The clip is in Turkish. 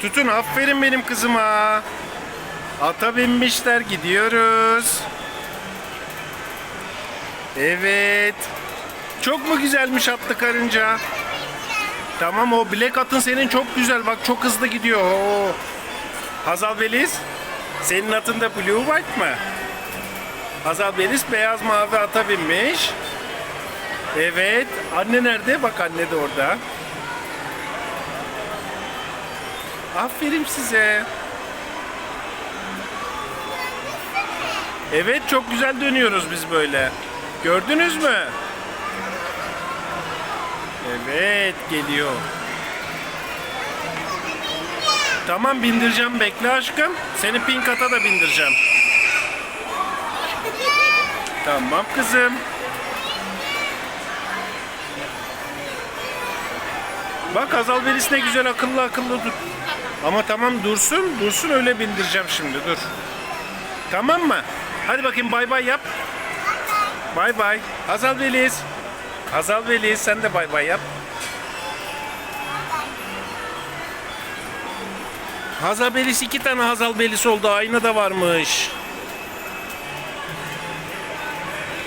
Tutun aferin benim kızıma. Ata binmişler gidiyoruz. Evet. Çok mu güzelmiş atlı karınca? Tamam o bilek atın senin çok güzel. Bak çok hızlı gidiyor. Oo. Hazal Beliz. Senin atın da Blue White mı? Hazal Beliz beyaz mavi ata binmiş. Evet. Anne nerede? Bak anne de orada. Aferin size. Evet çok güzel dönüyoruz biz böyle. Gördünüz mü? Evet geliyor. Tamam bindireceğim bekle aşkım. Seni pink ata da bindireceğim. Tamam kızım. Bak Hazal Belis ne güzel akıllı akıllı dur. Ama tamam dursun, dursun öyle bindireceğim şimdi dur. Tamam mı? Hadi bakayım bay bay yap. Bay bay. Hazal Belis. Hazal Belis sen de bay bay yap. Hazal Belis iki tane Hazal Belis oldu. Aynı da varmış.